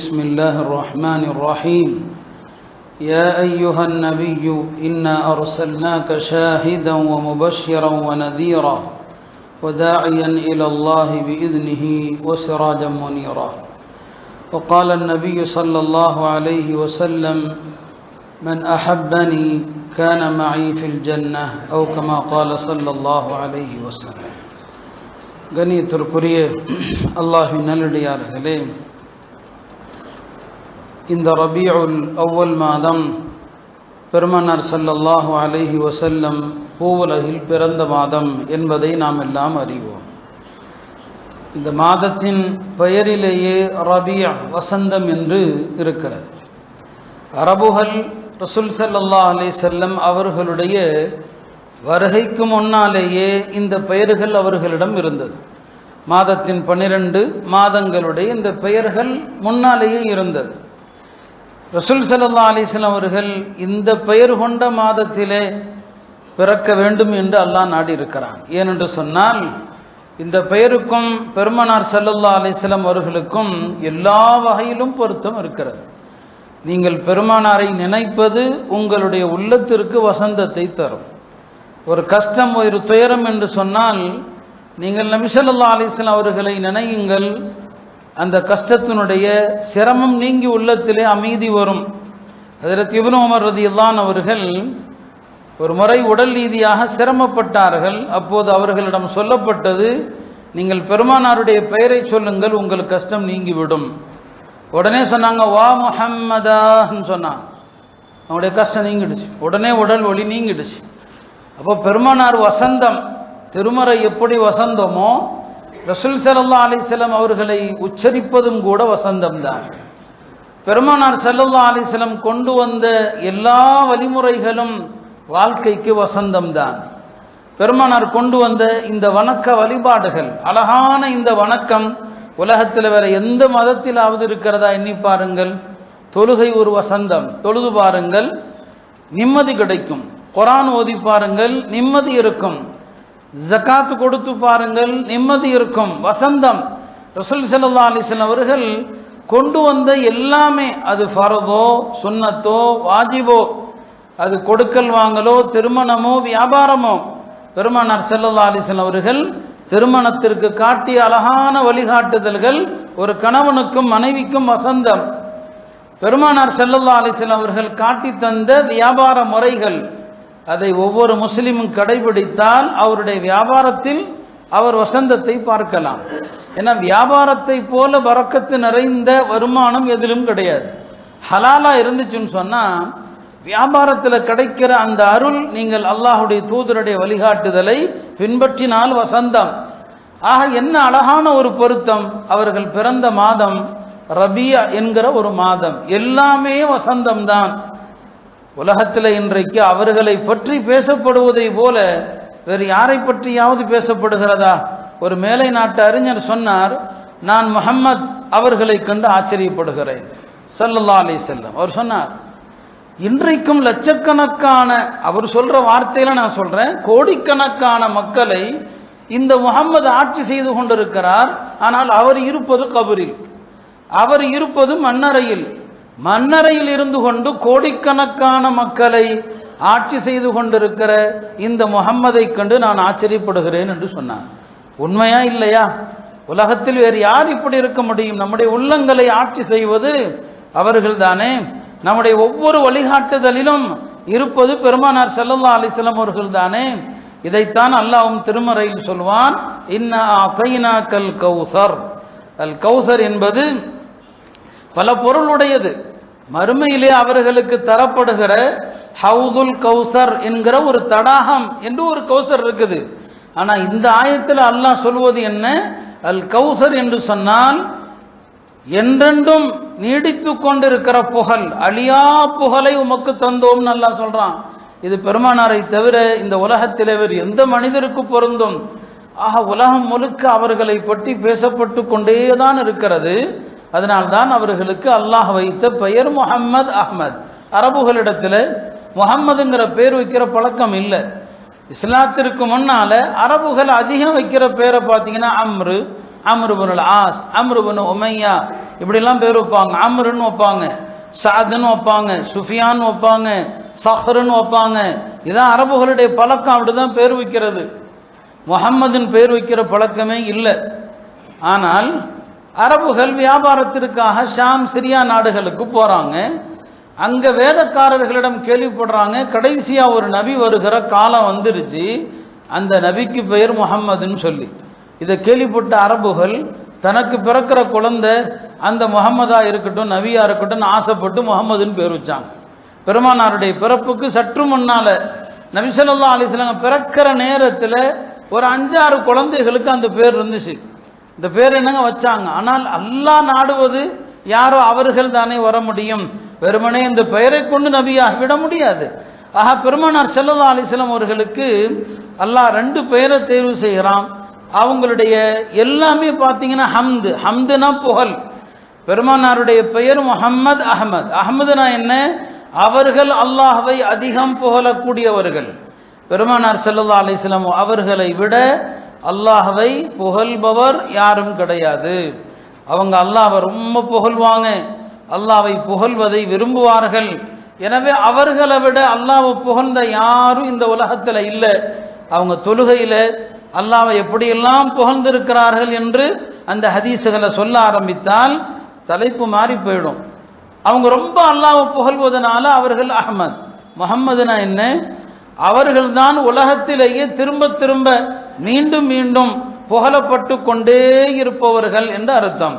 بسم الله الرحمن الرحيم يا أيها النبي إنا أرسلناك شاهدا ومبشرا ونذيرا وداعيا إلى الله بإذنه وسراجا منيرا وقال النبي صلى الله عليه وسلم من أحبني كان معي في الجنة أو كما قال صلى الله عليه وسلم கணியத்திற்குரிய அல்லாஹின் நல்லடியார்களே இந்த ரபியுல் அவ்வல் மாதம் பெருமன்னர் சல்லல்லாஹு அலஹி வசல்லம் பூவுலகில் பிறந்த மாதம் என்பதை நாம் எல்லாம் அறிவோம். இந்த மாதத்தின் பெயரிலேயே ரபியா வசந்தம் என்று இருக்கிறது. அரபுகள் ரசுல் சல்லா அலை செல்லம் அவர்களுடைய வருகைக்கு முன்னாலேயே இந்த பெயர்கள் அவர்களிடம் இருந்தது. மாதத்தின் பன்னிரண்டு மாதங்களுடைய இந்த பெயர்கள் முன்னாலேயே இருந்தது. ரசூல் சல்லா அலிஸ்லாம் அவர்கள் இந்த பெயர் கொண்ட மாதத்திலே பிறக்க வேண்டும் என்று அல்லாஹ் நாடி இருக்கிறான் ஏனென்று சொன்னால் இந்த பெயருக்கும் பெருமனார் சல்லல்லா அலிஸ்லாம் அவர்களுக்கும் எல்லா வகையிலும் பொருத்தம் இருக்கிறது. நீங்கள் பெருமானாரை நினைப்பது உங்களுடைய உள்ளத்திற்கு வசந்தத்தை தரும். ஒரு கஷ்டம் ஒரு துயரம் என்று சொன்னால் நீங்கள் நபிசல்லா அலிஸ்லாம் அவர்களை நினையுங்கள் அந்த கஷ்டத்தினுடைய சிரமம் நீங்கி உள்ளத்திலே அமைதி வரும். அதில் இப்னு உமர் ரதியுல்லான் அவர்கள் ஒரு முறை உடல் ரீதியாக சிரமப்பட்டார்கள். அப்போது அவர்களிடம் சொல்லப்பட்டது நீங்கள் பெருமானாருடைய பெயரை சொல்லுங்கள் உங்கள் கஷ்டம் நீங்கிவிடும். உடனே சொன்னாங்க வா முஹம்மதான்னு சொன்னாங்க. அவங்களுடைய கஷ்டம் நீங்கிடுச்சு. உடனே உடல் ஒளி நீங்கிடுச்சு. அப்போ பெருமானார் வசந்தம் திருமறை எப்படி வசந்தமோ ரசூல் சல்லா அலிஸ்லம் அவர்களை உச்சரிப்பதும் கூட வசந்தம் தான். பெருமானார் சல்லல்லா அலிஸ்லம் கொண்டு வந்த எல்லா வழிமுறைகளும் வாழ்க்கைக்கு வசந்தம் தான். பெருமானார் கொண்டு வந்த இந்த வணக்க வழிபாடுகள் அழகான இந்த வணக்கம் உலகத்தில் வேற எந்த மதத்திலாவது இருக்கிறதா எண்ணி பாருங்கள். தொழுகை ஒரு வசந்தம். தொழுது பாருங்கள். நிம்மதி கிடைக்கும். குரான் ஓதி பாருங்கள். நிம்மதி இருக்கும். ஜக்காத்து கொடுத்து பாருங்கள் நிம்மதி இருக்கும் வசந்தம். ரசூல் சல்லா அலிஸ்லாம் அவர்கள் கொண்டு வந்த எல்லாமே அது ஃபரதோ சுன்னத்தோ வாஜிபோ அது கொடுக்கல் வாங்கலோ திருமணமோ வியாபாரமோ. பெருமானார் செல்லல்லா அலிசன் அவர்கள் திருமணத்திற்கு காட்டிய அழகான வழிகாட்டுதல்கள் ஒரு கணவனுக்கும் மனைவிக்கும் வசந்தம். பெருமானார் செல்லல்லா அலிசன் அவர்கள் காட்டி தந்த வியாபார முறைகள் அதை ஒவ்வொரு முஸ்லீமும் கடைபிடித்தால் அவருடைய வியாபாரத்தில் அவர் வசந்தத்தை பார்க்கலாம். ஏன்னா வியாபாரத்தை போல வரக்கத்து நிறைந்த வருமானம் எதிலும் கிடையாது. ஹலாலா இருந்துச்சுன்னு சொன்னா வியாபாரத்தில் கிடைக்கிற அந்த அருள் நீங்கள் அல்லாஹுடைய தூதருடைய வழிகாட்டுதலை பின்பற்றினால் வசந்தம். ஆக என்ன அழகான ஒரு பொருத்தம். அவர்கள் பிறந்த மாதம் ரபியா என்கிற ஒரு மாதம். எல்லாமே வசந்தம் தான் உலகத்தில் இன்றைக்கு அவர்களை பற்றி பேசப்படுவதை போல வேறு யாரை பற்றியாவது பேசப்படுகிறதா? ஒரு மேலை நாட்டு அறிஞர் சொன்னார் நான் முகம்மத் அவர்களை கண்டு ஆச்சரியப்படுகிறேன். சல்லல்லா அலி செல்லம் அவர் சொன்னார் இன்றைக்கும் லட்சக்கணக்கான அவர் சொல்ற வார்த்தையில நான் சொல்றேன் கோடிக்கணக்கான மக்களை இந்த முகம்மது ஆட்சி செய்து கொண்டிருக்கிறார் ஆனால் அவர் இருப்பது கபரில். அவர் இருப்பது மண்ணறையில் மன்னரையில் இருந்து கொண்டு கோடிக்கணக்கான மக்களை ஆட்சி செய்து கொண்டிருக்கிற இந்த முகம்மதை கண்டு நான் ஆச்சரியப்படுகிறேன் என்று சொன்னார். உண்மையா இல்லையா? உலகத்தில் வேறு யார் இப்படி இருக்க முடியும்? நம்முடைய உள்ளங்களை ஆட்சி செய்வது அவர்கள் தானே நம்முடைய ஒவ்வொரு வழிகாட்டுதலிலும் இருப்பது பெருமானார் செல்லல்லா அலிசலம் அவர்கள் தானே இதைத்தான் அல்லாவும் திருமறையில் சொல்வான் இன்ன கல் கௌசர். அல் கௌசர் என்பது பல பொருளுடையது. மறுமையிலே அவர்களுக்கு தரப்படுகிற ஹவுதுல் கௌசர் என்கிற ஒரு தடாகம் என்று ஒரு கௌசர் இருக்குது. ஆனால் இந்த ஆயத்தில் அல்லாஹ் சொல்வது என்ன? அல் கௌசர் என்று சொன்னால் என்றென்றும் நீடித்து கொண்டிருக்கிற புகழ் அழியா புகழை உமக்கு தந்தோம் நல்லா சொல்றான். இது பெருமானாரை தவிர இந்த உலகத்தில் இவர் எந்த மனிதருக்கு பொருந்தும்? ஆக உலகம் முழுக்க அவர்களை பற்றி பேசப்பட்டு கொண்டேதான் இருக்கிறது. அதனால்தான் அவர்களுக்கு அல்லாஹ் வைத்த பெயர் முகம்மது அஹ்மத். அரபுகளிடத்தில் முகம்மதுங்கிற பேர் வைக்கிற பழக்கம் இல்லை. இஸ்லாத்திற்கு முன்னால அரபுகள் அதிகம் வைக்கிற பேரை பார்த்தீங்கன்னா அம்ரு அம்ருபுனுல் ஆஸ் அம்ருபுனு உமையா இப்படிலாம் பேர் வைப்பாங்க. அம்ருன்னு வைப்பாங்க சாதுன்னு வைப்பாங்க சுஃபியான்னு வைப்பாங்க சஹருன்னு வைப்பாங்க. இதான் அரபுகளுடைய பழக்கம் அப்படிதான் பேர் வைக்கிறது. முகம்மதின் பேர் வைக்கிற பழக்கமே இல்லை. ஆனால் அரபுகள் வியாபாரத்திற்காக ஷாம் சிரியா நாடுகளுக்கு போகிறாங்க அங்கே வேதக்காரர்களிடம் கேள்விப்படுறாங்க கடைசியாக ஒரு நபி வருகிற காலம் வந்துருச்சு. அந்த நபிக்கு பெயர் முகம்மதுன்னு சொல்லி. இதை கேள்விப்பட்ட அரபுகள் தனக்கு பிறக்கிற குழந்தை அந்த முகம்மதா இருக்கட்டும் நபியா இருக்கட்டும் ஆசைப்பட்டு முகம்மதுன்னு பேர் வச்சாங்க. பெருமானாருடைய பிறப்புக்கு சற்று முன்னால நபிசல்லா அலிஸ்லாங்க பிறக்கிற நேரத்தில் ஒரு அஞ்சாறு குழந்தைகளுக்கு அந்த பேர் இருந்துச்சு. இந்த பேர் என்னங்க வச்சாங்க? ஆனால் அல்லாஹ் நாடுவது யாரோ அவர்கள் தானே வர முடியும். வெறுமனே இந்த பெயரை கொண்டு நபியாக விட முடியாது. ஆக பெருமானார் செல்லதா அலிஸ்லாம் அவர்களுக்கு அல்லாஹ் ரெண்டு பெயரை தேர்வு செய்கிறான். அவங்களுடைய எல்லாமே பார்த்தீங்கன்னா ஹம்து. ஹம்துனா புகழ். பெருமானாருடைய பெயர் முஹம்மது அஹமத். அஹமதுனா என்ன? அவர்கள் அல்லாஹவை அதிகம் புகழக்கூடியவர்கள். பெருமானார் செல்லதா அலிஸ்லாம் அவர்களை விட அல்லாஹவை புகழ்பவர் யாரும் கிடையாது. அவங்க அல்லாவை ரொம்ப புகழ்வாங்க. அல்லாவை புகழ்வதை விரும்புவார்கள். எனவே அவர்களை விட அல்லாவை புகழ்ந்த யாரும் இந்த உலகத்தில் இல்லை. அவங்க தொழுகையில் அல்லாவை எப்படியெல்லாம் புகழ்ந்திருக்கிறார்கள் என்று அந்த ஹதீஸுகளை சொல்ல ஆரம்பித்தால் தலைப்பு மாறி போயிடும். அவங்க ரொம்ப அல்லாவை புகழ்வதனால அவர்கள் அஹமத். முகம்மதுனா என்ன? அவர்கள்தான் உலகத்திலேயே திரும்ப திரும்ப மீண்டும் மீண்டும் புகழப்பட்டு கொண்டே இருப்பவர்கள் என்று அர்த்தம்.